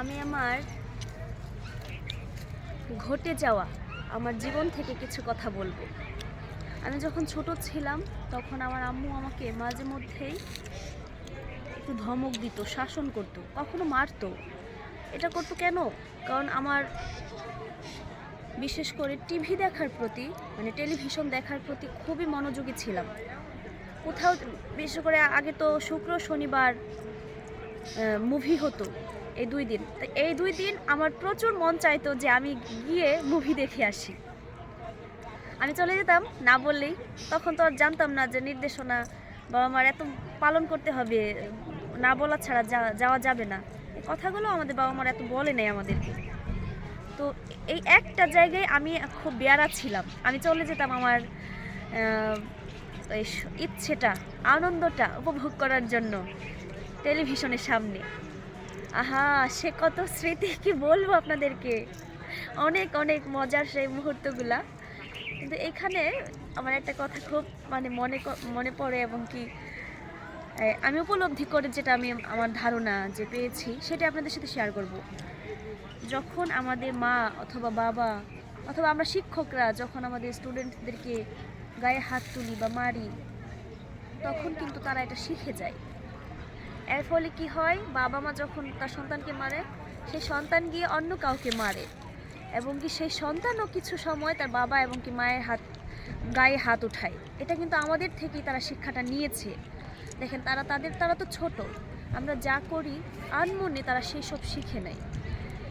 আমি আমার ঘটে যাওয়া, আমার জীবন থেকে কিছু কথা বলব। আমি যখন ছোট ছিলাম, তখন আমার আম্মু আমাকে মাঝে মধ্যেই একটু ধমক দিত, শাসন করতো, কখনো মারতো। এটা করতো কেন? কারণ আমার বিশেষ করে টিভি দেখার প্রতি মানে টেলিভিশন দেখার প্রতি খুবই মনোযোগী ছিলাম। কোথাও, বিশেষ করে আগে তো শুক্র, শনিবার মুভি হতো। এই দুই দিন। তো এই দুই দিন আমার প্রচুর মন চাইতো যে আমি গিয়ে মুভি দেখে আসি। আমি চলে যেতাম, না বললেই তখন তো আর জানতাম না যে নির্দেশনা বাবা মার এত পালন করতে হবে, না বলা ছাড়া যাওয়া যাবে না। কথাগুলো আমাদের বাবা মার এত বলে নেই আমাদেরকে। তো এই একটা জায়গায় আমি খুব বেয়ারা ছিলাম। আমি চলে যেতাম আমার ইচ্ছেটা, আনন্দটা উপভোগ করার জন্য টেলিভিশনের সামনে। আহা, সে কত স্মৃতি, কি বলব আপনাদেরকে? অনেক অনেক মজার সেই মুহূর্তগুলা। কিন্তু এখানে আমার একটা কথা খুব মানে মনে মনে পড়ে এবং কি আমি উপলব্ধি করে যেটা আমি আমার ধারণা যে পেয়েছি, সেটা আপনাদের সাথে শেয়ার করব। যখন আমাদের মা অথবা বাবা অথবা আমরা শিক্ষকরা যখন আমাদের স্টুডেন্টদেরকে গায়ে হাত তুলি বা মারি, তখন কিন্তু তারা এটা শিখে যায়। এর ফলে কি হয়? বাবা মা যখন তার সন্তানকে মারে, সেই সন্তান গিয়ে অন্য কাউকে মারে। এবং কি সেই সন্তানও কিছু সময় তার বাবা এবং কি মায়ের হাত, গায়ে হাত উঠায়। এটা কিন্তু আমাদের থেকেই তারা শিক্ষাটা নিয়েছে। দেখেন, তারা তাদের, তারা তো ছোট। আমরা যা করি, আনমনে তারা সেই সব শিখে নেয়।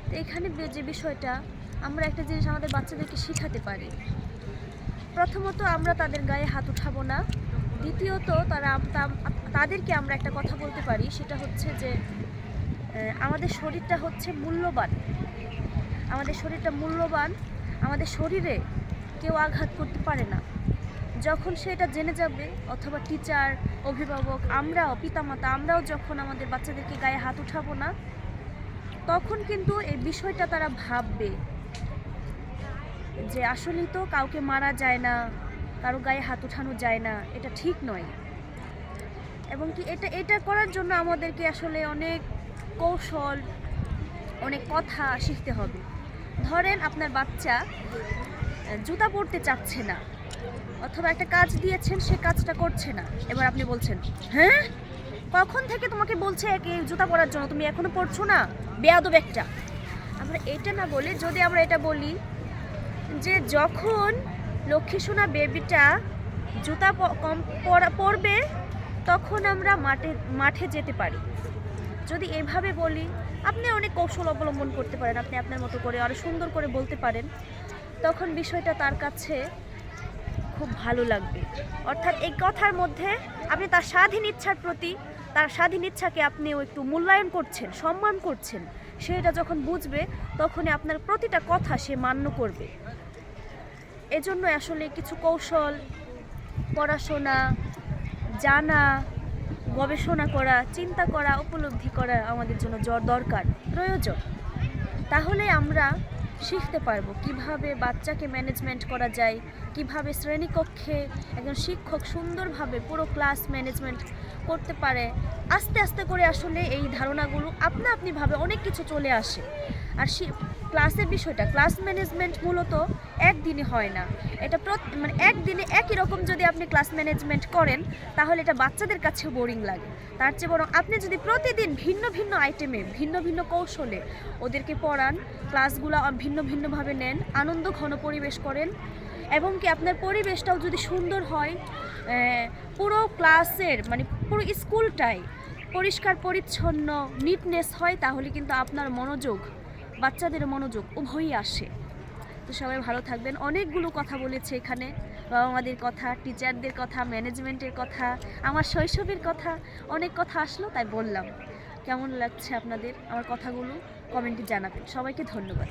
তো এখানে যে বিষয়টা, আমরা একটা জিনিস আমাদের বাচ্চাদেরকে শিখাতে পারি। প্রথমত আমরা তাদের গায়ে হাত উঠাবো না। দ্বিতীয়ত, তারা তাদেরকে আমরা একটা কথা বলতে পারি, সেটা হচ্ছে যে আমাদের শরীরটা হচ্ছে মূল্যবান। আমাদের শরীরটা মূল্যবান, আমাদের শরীরে কেউ আঘাত করতে পারে না। যখন সে এটা জেনে যাবে, অথবা টিচার অভিভাবক, আমরাও, পিতামাতা, আমরাও যখন আমাদের বাচ্চাদেরকে গায়ে হাত উঠাবো না, তখন কিন্তু এই বিষয়টা তারা ভাববে যে আসলেই তো কাউকে মারা যায় না, কারও গায়ে হাত উঠানো যায় না, এটা ঠিক নয়। এবং কি এটা এটা করার জন্য আমাদেরকে আসলে অনেক কৌশল, অনেক কথা শিখতে হবে। ধরেন আপনার বাচ্চা জুতা পরতে চাচ্ছে না, অথবা একটা কাজ দিয়েছেন, সে কাজটা করছে না। এবার আপনি বলছেন হ্যাঁ? কখন থেকে তোমাকে বলছে জুতা পরার জন্য? তুমি এখনও পড়ছো না? বেয়াদব একটা। আমরা এটা না বলে, যদি আমরা এটা বলি যে যখন লক্ষ্মী সোনা বেবিটা জুতা কম পরা- পরবে তখন আমরা মাঠে মাঠে যেতে পারি। যদি এভাবে বলি, আপনি অনেক কৌশল অবলম্বন করতে পারেন, আপনি আপনার মতো করে আরও সুন্দর করে বলতে পারেন। তখন বিষয়টা তার কাছে খুব ভালো লাগবে। অর্থাৎ এই কথার মধ্যে আপনি তার স্বাধীন ইচ্ছার প্রতি, তার স্বাধীন ইচ্ছাকে আপনিও একটু মূল্যায়ন করছেন, সম্মান করছেন। সেটা যখন বুঝবে, তখনই আপনার প্রতিটা কথা সে মান্য করবে। এজন্য আসলে কিছু কৌশল, পড়াশোনা জানা, গবেষণা করা, চিন্তা করা, উপলব্ধি করা আমাদের জন্য জ- দরকার, প্রয়োজন। তাহলে আমরা শিখতে পারব কীভাবে বাচ্চাকে ম্যানেজমেন্ট করা যায়, কীভাবে শ্রেণীকক্ষে একজন শিক্ষক সুন্দরভাবে পুরো ক্লাস ম্যানেজমেন্ট করতে পারে। আস্তে আস্তে করে আসলে এই ধারণাগুলো আপনা আপনিভাবে অনেক কিছু চলে আসে। আর ক্লাসের বিষয়টা, ক্লাস ম্যানেজমেন্ট মূলত একদিনে হয় না। এটা মানে একদিনে একই রকম যদি আপনি ক্লাস ম্যানেজমেন্ট করেন, তাহলে এটা বাচ্চাদের কাছেও বোরিং লাগে। তার চেয়ে বরং আপনি যদি প্রতিদিন ভিন্ন ভিন্ন আইটেমে ভিন্ন ভিন্ন কৌশলে ওদেরকে পড়ান, ক্লাসগুলো ভিন্ন ভিন্নভাবে নেন, আনন্দ ঘন পরিবেশ করেন, এবং কি আপনার পরিবেশটাও যদি সুন্দর হয় পুরো ক্লাসের মানে পুরো স্কুলটাই পরিষ্কার, পরিচ্ছন্ন নিটনেস হয়, তাহলে কিন্তু আপনার মনোযোগ বাচ্চাদের মনোযোগ উভয়ই আসে। তো সবাই ভালো থাকবেন। অনেকগুলো কথা বলেছে এখানে। বাবা মাদের কথা, টিচারদের কথা, ম্যানেজমেন্টের কথা, আমার শৈশবের কথা, অনেক কথা আসলো তাই বললাম। কেমন লাগছে আপনাদের আমার কথাগুলো? কমেন্টে জানাবেন। সবাইকে ধন্যবাদ।